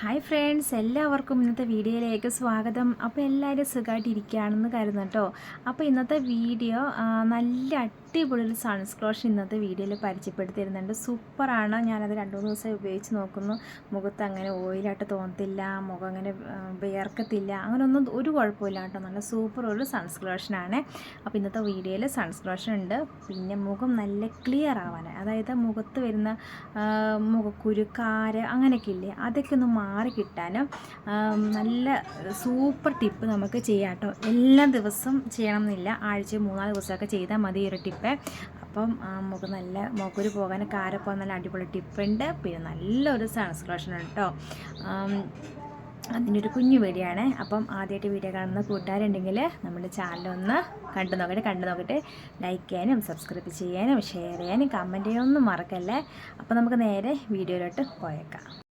Hi friends എല്ലാവർക്കും ഇന്നത്തെ വീഡിയോയിലേക്ക് സ്വാഗതം. അപ്പോൾ എല്ലാവരും സുഖമായിട്ടിരിക്കുകയാണെന്ന് കരുതുന്നു കേട്ടോ. അപ്പോൾ ഇന്നത്തെ വീഡിയോ നല്ല അടിപൊളി ഒരു സൺസ്ക്ലോഷൻ ഇന്നത്തെ വീഡിയോയിൽ പരിചയപ്പെടുത്തിയിരുന്നുണ്ട്. സൂപ്പറാണ്. ഞാനത് രണ്ട് മൂന്ന് ദിവസമായി ഉപയോഗിച്ച് നോക്കുന്നു. മുഖത്ത് അങ്ങനെ ഓയിലായിട്ട് തോന്നത്തില്ല. മുഖം അങ്ങനെ വിയർക്കത്തില്ല. അങ്ങനെയൊന്നും ഒരു കുഴപ്പമില്ല കേട്ടോ. നല്ല സൂപ്പർ ഒരു സൺസ്ക്രോഷനാണ് അപ്പോൾ ഇന്നത്തെ വീഡിയോയിൽ സൺസ്ക്രോഷൻ ഉണ്ട്. പിന്നെ മുഖം നല്ല ക്ലിയർ ആവാൻ അതായത് മുഖത്ത് വരുന്ന മുഖക്കുരു കാര് അങ്ങനെയൊക്കെ ഇല്ലേ? അതൊക്കെ ഒന്ന് മാറി കിട്ടാനും നല്ല സൂപ്പർ ടിപ്പ് നമുക്ക് ചെയ്യാം കേട്ടോ. എല്ലാ ദിവസവും ചെയ്യണം എന്നില്ല. ആഴ്ച മൂന്നാൽ ദിവസമൊക്കെ ചെയ്താൽ മതി ഈ ഒരു ടിപ്പ് അപ്പം ആ, മുഖ നല്ല മുഖര് പോകാൻ കാര പോകാൻ നല്ല അടിപൊളി ടിപ്പുണ്ട്. പിന്നെ നല്ലൊരു സൺസ്ക്ലോഷൻ കേട്ടോ അതിന്റെ ഒരു കുഞ്ഞു വീഡിയോ അപ്പം ആദ്യമായിട്ട് വീഡിയോ കാണുന്ന കൂട്ടുകാരുണ്ടെങ്കിൽ നമ്മുടെ ചാനലൊന്ന് കണ്ടു നോക്കട്ടെ കണ്ടു നോക്കിയിട്ട് ലൈക്ക് ചെയ്യാനും സബ്സ്ക്രൈബ് ചെയ്യാനും ഷെയർ ചെയ്യാനും കമന്റ് ചെയ്യാനൊന്നും മറക്കല്ലേ? അപ്പം നമുക്ക് നേരെ വീഡിയോയിലോട്ട് പോയേക്കാം.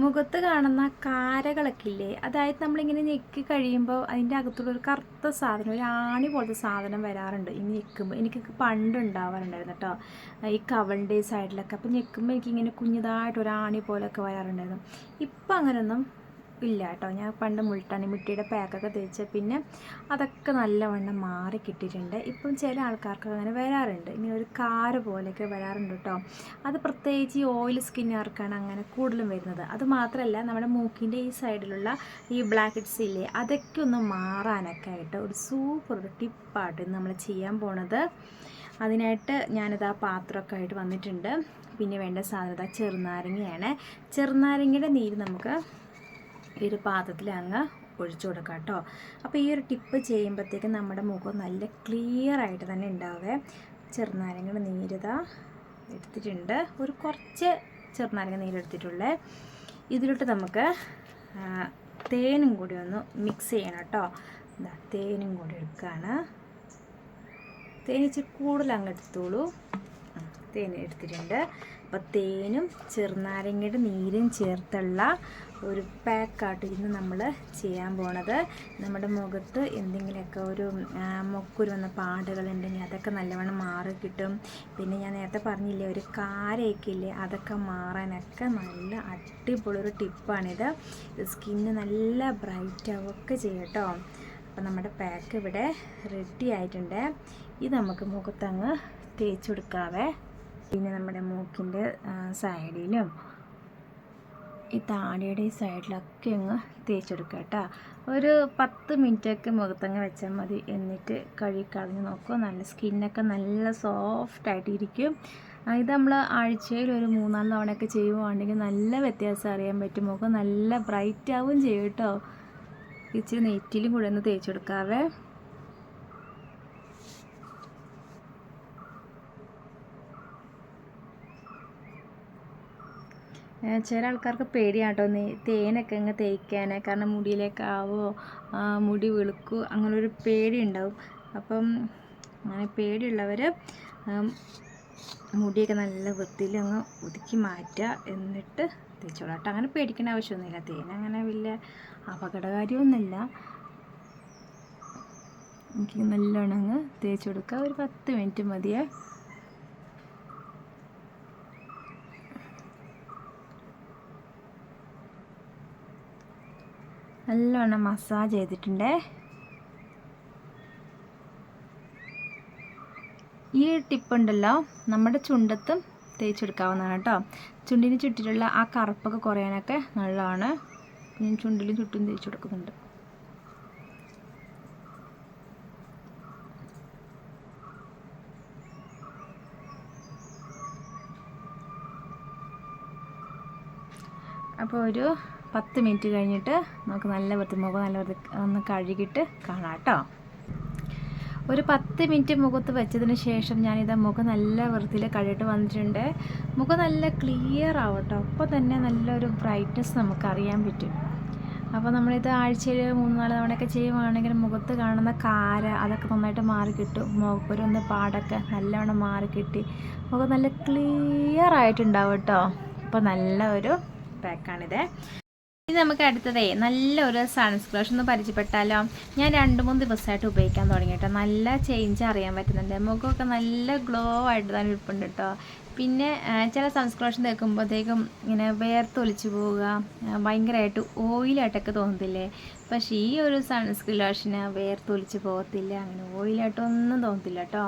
മുഖത്ത് കാണുന്ന കാരകളൊക്കെ ഇല്ലേ അതായത് നമ്മളിങ്ങനെ ഞെക്കി കഴിയുമ്പോൾ അതിന്റെ അകത്തുള്ള ഒരു കറുത്ത സാധനം ഒരു ആണി പോലത്തെ സാധനം വരാറുണ്ട്. ഈ ഞെക്കുമ്പോൾ എനിക്ക് പണ്ട് ഉണ്ടാവാറുണ്ടായിരുന്നു കേട്ടോ ഈ കവളിന്റെ സൈഡിലൊക്കെ അപ്പോൾ ഞെക്കുമ്പോൾ എനിക്കിങ്ങനെ കുഞ്ഞതായിട്ട് ഒരു ആണി പോലെയൊക്കെ വരാറുണ്ടായിരുന്നു. ഇപ്പം അങ്ങനെയൊന്നും ഇല്ല കേട്ടോ ഞാൻ പണ്ട് മുൾട്ടാണി മിട്ടിയുടെ പാക്കൊക്കെ തേച്ച പിന്നെ അതൊക്കെ നല്ലവണ്ണം മാറി കിട്ടിയിട്ടുണ്ട്. ഇപ്പം ചില ആൾക്കാർക്ക് അങ്ങനെ വരാറുണ്ട്. ഇനി ഒരു കാറ് പോലെയൊക്കെ വരാറുണ്ട് കേട്ടോ അത് പ്രത്യേകിച്ച് ഈ ഓയിൽ സ്കിന്നുകാർക്കാണ് അങ്ങനെ കൂടുതലും വരുന്നത്. അത് മാത്രമല്ല നമ്മുടെ മൂക്കിന്റെ ഈ സൈഡിലുള്ള ഈ ബ്ലാക്ക് ഹെഡ്സ് ഇല്ലേ അതൊക്കെ ഒന്ന് മാറാനൊക്കെ ആയിട്ട് ഒരു സൂപ്പർ ഒരു ടിപ്പായിട്ട് നമ്മൾ ചെയ്യാൻ പോണത്. അതിനായിട്ട് ഞാനിത് ആ പാത്രമൊക്കെ ആയിട്ട് വന്നിട്ടുണ്ട്. പിന്നെ വേണ്ട സാധനത ചെറുനാരങ്ങയാണ്. ചെറുനാരങ്ങയുടെ നീര് നമുക്ക് ഈ ഒരു പാത്രത്തിൽ അങ്ങ് ഒഴിച്ചു കൊടുക്കാം കേട്ടോ. അപ്പോൾ ഈ ഒരു ടിപ്പ് ചെയ്യുമ്പോഴത്തേക്ക് നമ്മുടെ മുഖം നല്ല ക്ലിയർ ആയിട്ട് തന്നെ ഉണ്ടാവേ. ചെറുനാരങ്ങയുടെ നീരിതാ എടുത്തിട്ടുണ്ട്. ഒരു കുറച്ച് ചെറുനാരങ്ങ നീരെടുത്തിട്ടുള്ളേ ഇതിലോട്ട് നമുക്ക് തേനും കൂടി ഒന്ന് മിക്സ് ചെയ്യണം കേട്ടോ. ഇതാ തേനും കൂടി എടുക്കുകയാണ് തേൻ ഇച്ചിരി കൂടുതൽ അങ്ങ് എടുത്തോളൂ. തേൻ എടുത്തിട്ടുണ്ട്. അപ്പോൾ തേനും ചെറുനാരങ്ങയുടെ നീരും ചേർത്തുള്ള ഒരു പാക്കാട്ട് ഇന്ന് നമ്മൾ ചെയ്യാൻ പോണത്. നമ്മുടെ മുഖത്ത് എന്തെങ്കിലുമൊക്കെ ഒരു മുക്കുരു വന്ന പാടുകളുണ്ടെങ്കിൽ അതൊക്കെ നല്ലവണ്ണം മാറി കിട്ടും. പിന്നെ ഞാൻ നേരത്തെ പറഞ്ഞില്ലേ ഒരു കാരയൊക്കെ ഇല്ലേ അതൊക്കെ മാറാനൊക്കെ നല്ല അടിപൊളി ഒരു ടിപ്പാണിത്. സ്കിന്ന് നല്ല ബ്രൈറ്റ് ആവുകയൊക്കെ ചെയ്യും കേട്ടോ അപ്പം നമ്മുടെ പാക്ക് ഇവിടെ റെഡി ആയിട്ടുണ്ട്. ഇത് നമുക്ക് മുഖത്തങ്ങ് തേച്ചു കൊടുക്കാവേ. പിന്നെ നമ്മുടെ മൂക്കിന്റെ സൈഡിലും ഈ താടിയുടെ ഈ സൈഡിലൊക്കെ അങ്ങ് തേച്ചെടുക്കുക കേട്ടോ. ഒരു പത്ത് മിനിറ്റൊക്കെ മുഖത്തങ്ങ് വെച്ചാൽ മതി. എന്നിട്ട് കഴുകി കളഞ്ഞ് നോക്കുക. നല്ല സ്കിന്നൊക്കെ നല്ല സോഫ്റ്റ് ആയിട്ട് ഇരിക്കും. ഇത് നമ്മൾ ആഴ്ചയിൽ ഒരു മൂന്നാൽ തവണയൊക്കെ ചെയ്യുവാണെങ്കിൽ നല്ല വ്യത്യാസം അറിയാൻ പറ്റും. മുഖം നല്ല ബ്രൈറ്റ് ആവുകയും ചെയ്യും കേട്ടോ. ഇച്ചിരി നെറ്റിലും കൂടെ ഒന്ന് തേച്ചെടുക്കാവേ. ചില ആൾക്കാർക്ക് പേടിയാട്ടോ. നീ തേനൊക്കെ അങ്ങ് തേക്കാൻ കാരണം മുടിയിലേക്ക് ആവോ ആ, മുടി വെളുക്കോ അങ്ങനെ ഒരു പേടി ഉണ്ടാവും അപ്പം അങ്ങനെ പേടിയുള്ളവർ മുടിയൊക്കെ നല്ല വൃത്തിയിൽ അങ്ങ് ഒതുക്കി മാറ്റുക എന്നിട്ട് തേച്ചോളാം കേട്ടോ. അങ്ങനെ പേടിക്കേണ്ട ആവശ്യമൊന്നുമില്ല. തേൻ അങ്ങനെ വലിയ അപകടകാരിയൊന്നുമില്ല എനിക്ക് നല്ലോണം അങ്ങ് തേച്ച് കൊടുക്കുക. ഒരു പത്ത് മിനിറ്റ് മതിയേ. നല്ലോണം മസാജ് ചെയ്തിട്ടുണ്ട്. ഈ ടിപ്പുണ്ടല്ലോ നമ്മുടെ ചുണ്ടത്തും തേച്ചെടുക്കാവുന്നതാണ് കേട്ടോ. ചുണ്ടിന് ചുറ്റിട്ടുള്ള ആ കറുപ്പൊക്കെ കുറയാനൊക്കെ നല്ലതാണ്. പിന്നെ ചുണ്ടിലും ചുറ്റും തേച്ചെടുക്കുന്നുണ്ട് അപ്പോൾ ഒരു പത്ത് മിനിറ്റ് കഴിഞ്ഞിട്ട് നമുക്ക് നല്ല വൃത്തി മുഖം നല്ല വൃത്തി ഒന്ന് കഴുകിയിട്ട് കാണാം കേട്ടോ. ഒരു പത്ത് മിനിറ്റ് മുഖത്ത് വെച്ചതിന് ശേഷം ഞാനിത് മുഖം നല്ല വൃത്തിയിൽ കഴുകിട്ട് വന്നിട്ടുണ്ട്. മുഖം നല്ല ക്ലിയർ ആവട്ടോ അപ്പോൾ തന്നെ നല്ലൊരു ബ്രൈറ്റ്നസ് നമുക്ക് അറിയാൻ പറ്റും. അപ്പോൾ നമ്മളിത് ആഴ്ചയിൽ മൂന്ന് നാല് തവണയൊക്കെ ചെയ്യുവാണെങ്കിൽ മുഖത്ത് കാണുന്ന കാര അതൊക്കെ നന്നായിട്ട് മാറി കിട്ടും. മുഖപ്പൊരു ഒന്ന് പാടൊക്കെ നല്ലവണ്ണം മാറി കിട്ടി. മുഖം നല്ല ക്ലിയർ ആയിട്ടുണ്ടാവും കേട്ടോ. അപ്പോൾ നല്ല ഒരു പാക്കാണിത് ഇനി നമുക്ക് അടുത്തതേ നല്ലൊരു സൺസ്ക്ലോഷൻ ഒന്ന് പരിചയപ്പെട്ടാലോ? ഞാൻ രണ്ട് മൂന്ന് ദിവസമായിട്ട് ഉപയോഗിക്കാൻ തുടങ്ങി കേട്ടോ നല്ല ചേഞ്ച് അറിയാൻ പറ്റുന്നുണ്ട്. മുഖമൊക്കെ നല്ല ഗ്ലോ ആയിട്ട് തന്നെ ഇരിപ്പുണ്ട് കേട്ടോ പിന്നെ ചില സൺസ്ക്ലോഷൻ തേക്കുമ്പോഴത്തേക്കും ഇങ്ങനെ വേർത്തൊലിച്ചു പോവുക ഭയങ്കരമായിട്ട് ഓയിലായിട്ടൊക്കെ തോന്നത്തില്ലേ? പക്ഷേ ഈ ഒരു സൺസ്ക്രീൻ ലോഷന് വേർത്തൊലിച്ച് പോകത്തില്ല അങ്ങനെ ഓയിലായിട്ടൊന്നും തോന്നത്തില്ല കേട്ടോ.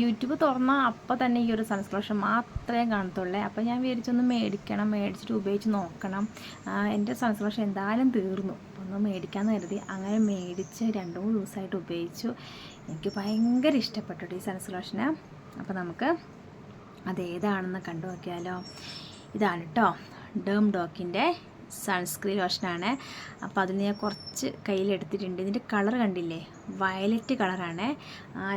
യൂട്യൂബ് തുറന്നാൽ അപ്പോൾ തന്നെ ഈ ഒരു സൺസ്ക്ലോഷൻ മാത്രമേ കാണത്തുള്ളേ. അപ്പോൾ ഞാൻ വിചാരിച്ചൊന്ന് മേടിക്കണം മേടിച്ചിട്ട് ഉപയോഗിച്ച് നോക്കണം. എന്റെ സൺസ്ക്ലോഷൻ എന്തായാലും തീർന്നു. ഒന്ന് മേടിക്കാമെന്ന് കരുതി അങ്ങനെ മേടിച്ച് രണ്ട് മൂന്ന് ദിവസമായിട്ട് ഉപയോഗിച്ചു. എനിക്ക് ഭയങ്കര ഇഷ്ടപ്പെട്ടു ഈ സൺസ്ക്ലോഷന് അപ്പോൾ നമുക്ക് അതേതാണെന്ന് കണ്ടു നോക്കിയാലോ. ഇതാണ് കേട്ടോ ഡേം ഡോക്കിന്റെ സൺസ്ക്രീൻ ലോഷനാണ് അപ്പോൾ അതിൽ ഞാൻ കുറച്ച് കയ്യിലെടുത്തിട്ടുണ്ട്. ഇതിന്റെ കളർ കണ്ടില്ലേ? വയലറ്റ് കളറാണ്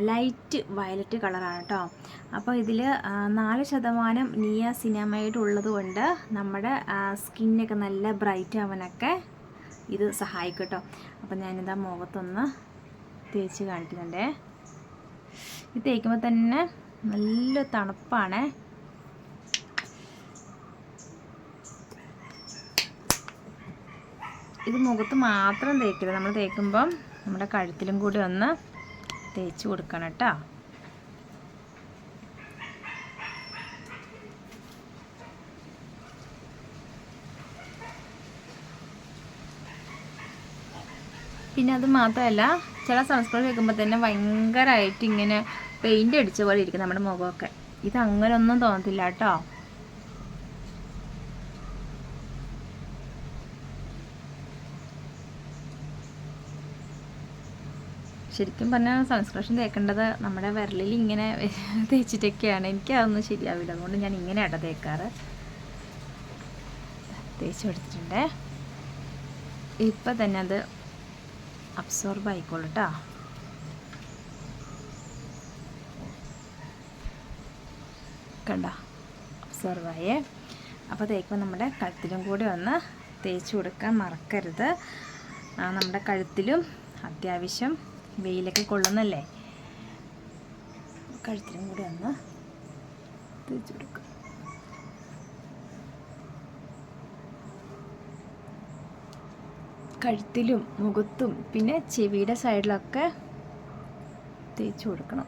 ലൈറ്റ് വയലറ്റ് കളറാണ് കേട്ടോ അപ്പോൾ ഇതിൽ നാല് ശതമാനം നിയ സിനമൈഡ് ഉള്ളത് കൊണ്ട് നമ്മുടെ സ്കിന്നൊക്കെ നല്ല ബ്രൈറ്റ് ആവാനൊക്കെ ഇത് സഹായിക്കും കേട്ടോ അപ്പോൾ ഞാനിതാ മുഖത്തൊന്ന് തേച്ച് കാണിക്കുന്നുണ്ടേ. ഇത് തേക്കുമ്പോൾ തന്നെ നല്ല തണുപ്പാണ്. ഇത് മുഖത്ത് മാത്രം തേക്കരുത് നമ്മൾ തേക്കുമ്പം നമ്മുടെ കഴുത്തിലും കൂടി ഒന്ന് തേച്ച് കൊടുക്കണം കേട്ടോ. പിന്നെ അത് മാത്രമല്ല ചില സൺസ്ക്രീൻ വെക്കുമ്പോൾ തന്നെ ഭയങ്കരമായിട്ട് ഇങ്ങനെ പെയിന്റ് അടിച്ച പോലെ ഇരിക്കും നമ്മുടെ മുഖമൊക്കെ. ഇത് അങ്ങനെ ഒന്നും തോന്നത്തില്ല കേട്ടോ. ശരിക്കും പറഞ്ഞാൽ സൺസ്ക്രീൻ തേക്കേണ്ടത് നമ്മുടെ വിരലിൽ ഇങ്ങനെ തേച്ചിട്ടൊക്കെയാണ്. എനിക്ക് അതൊന്നും ശരിയാവില്ല. അതുകൊണ്ട് ഞാൻ ഇങ്ങനെയാണ് തേക്കാറ്. തേച്ച് കൊടുത്തിട്ടുണ്ട്. ഇപ്പം തന്നെ അത് അബ്സോർബ് ആയിക്കോളൂ കേട്ടോ കണ്ട? ഒബ്സർവായേ അപ്പോൾ തേക്കുമ്പോൾ നമ്മുടെ കഴുത്തിലും കൂടി ഒന്ന് തേച്ച് കൊടുക്കാൻ മറക്കരുത്. നമ്മുടെ കഴുത്തിലും അത്യാവശ്യം വെയിലൊക്കെ കൊള്ളുന്നല്ലേ? കഴുത്തിലും കൂടി ഒന്ന് തേച്ച് കൊടുക്കുക കഴുത്തിലും മുഖത്തും പിന്നെ ചെവിയുടെ സൈഡിലൊക്കെ തേച്ച് കൊടുക്കണം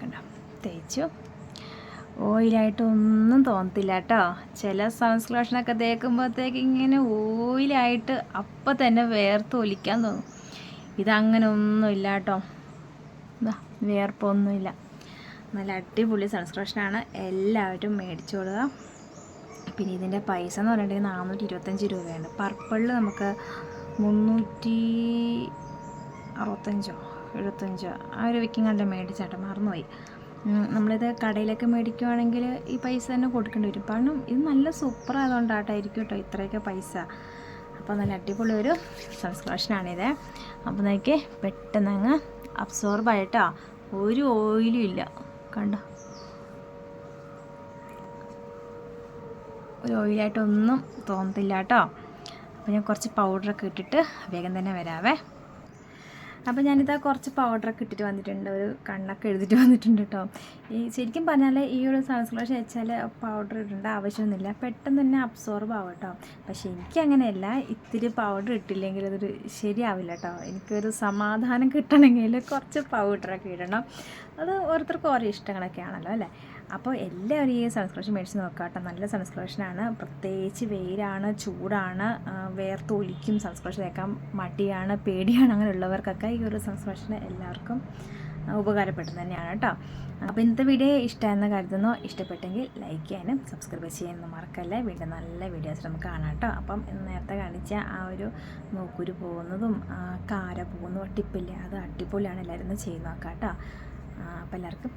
കണ്ടോ തേച്ചു ഓയിലായിട്ടൊന്നും തോന്നത്തില്ല കേട്ടോ. ചില സൺസ്ക്ലോഷനൊക്കെ തേക്കുമ്പോഴത്തേക്ക് ഇങ്ങനെ ഓയിലായിട്ട് അപ്പം തന്നെ വേർത്ത് ഒലിക്കാൻ തോന്നും. ഇതങ്ങനെ ഒന്നുമില്ല കേട്ടോ. വേർപ്പൊന്നുമില്ല. നല്ല അടിപൊളി സൺസ്ക്ലോഷനാണ് എല്ലാവരും മേടിച്ചോളുക പിന്നെ ഇതിന്റെ പൈസ എന്ന് പറഞ്ഞിട്ടുണ്ടെങ്കിൽ നാനൂറ്റി ഇരുപത്തഞ്ച് രൂപയാണ്. പർപ്പിളിൽ നമുക്ക് മുന്നൂറ്റി അറുപത്തഞ്ചോ എഴുപത്തഞ്ചോ ആ ഒരു വിക്കിങ്ങാണ്ട് മേടിച്ചാട്ടോ മറന്നുപോയി. നമ്മളിത് കടയിലൊക്കെ മേടിക്കുവാണെങ്കിൽ ഈ പൈസ തന്നെ കൊടുക്കേണ്ടി വരും. കാരണം ഇത് നല്ല സൂപ്പർ ആയതുകൊണ്ടാട്ടായിരിക്കും കേട്ടോ ഇത്രയൊക്കെ പൈസ. അപ്പോൾ നല്ല അടിപൊളി ഒരു സബ്സ്ക്രിപ്ഷനാണിത് അപ്പോൾ നോക്കി പെട്ടെന്ന് അങ്ങ് അബ്സോർബ് ആയിട്ടോ. ഒരു ഓയിലും ഇല്ല. കണ്ടോ? ഒരു ഓയിലായിട്ടൊന്നും തോന്നത്തില്ല കേട്ടോ അപ്പോൾ ഞാൻ കുറച്ച് പൗഡറൊക്കെ ഇട്ടിട്ട് വേഗം തന്നെ വരാവേ. അപ്പോൾ ഞാനിതാ കുറച്ച് പൗഡറൊക്കെ ഇട്ടിട്ട് വന്നിട്ടുണ്ട്. ഒരു കണ്ണൊക്കെ എഴുതിട്ട് വന്നിട്ടുണ്ട് കേട്ടോ ഈ ശരിക്കും പറഞ്ഞാൽ ഈ ഒരു സൺസ്ക്ലോഷൻ വെച്ചാൽ പൗഡർ ഇടേണ്ട ആവശ്യമൊന്നുമില്ല. പെട്ടെന്ന് തന്നെ അബ്സോർബ് ആവും കേട്ടോ പക്ഷേ എനിക്കങ്ങനെയല്ല. ഇത്തിരി പൗഡർ ഇട്ടില്ലെങ്കിൽ അതൊരു ശരിയാവില്ല കേട്ടോ എനിക്കൊരു സമാധാനം കിട്ടണമെങ്കിൽ കുറച്ച് പൗഡറൊക്കെ ഇടണം. അത് ഓരോരുത്തർക്കും ഓരോ ഇഷ്ടങ്ങളൊക്കെ ആണല്ലോ അല്ലേ? അപ്പോൾ എല്ലാവരും ഈ സൺസ്ക്ലോഷൻ മേടിച്ച് നോക്കുക കേട്ടോ. നല്ല സൺസ്ക്രീഷനാണ് പ്രത്യേകിച്ച് വെയിലാണ് ചൂടാണ്. വേർത്ത് വേർത്തൊലിക്കും സൺസ്ക്രീൻ തേക്കാൻ മടിയാണ് പേടിയാണ് അങ്ങനെയുള്ളവർക്കൊക്കെ ഈ ഒരു സൺസ്ക്ലോഷൻ എല്ലാവർക്കും ഉപകാരപ്പെടുന്നത് തന്നെയാണ് കേട്ടോ. അപ്പോൾ ഇന്നത്തെ വീഡിയോ ഇഷ്ടമെന്ന് കരുതുന്നു. ഇഷ്ടപ്പെട്ടെങ്കിൽ ലൈക്ക് ചെയ്യാനും സബ്സ്ക്രൈബ് ചെയ്യാനും മറക്കല്ലേ. വീണ്ടും നല്ല വീഡിയോസ് നമുക്ക് കാണാം കേട്ടോ. അപ്പം നേരത്തെ കാണിച്ച ആ ഒരു മൂക്കുരു പോകുന്നതും കാര പോകുന്നതും ടിപ്പില്ലേ അത് അടിപൊളിയാണ്. എല്ലാവരും ഒന്ന് ചെയ്ത് നോക്കാം കേട്ടോ. അപ്പോൾ എല്ലാവർക്കും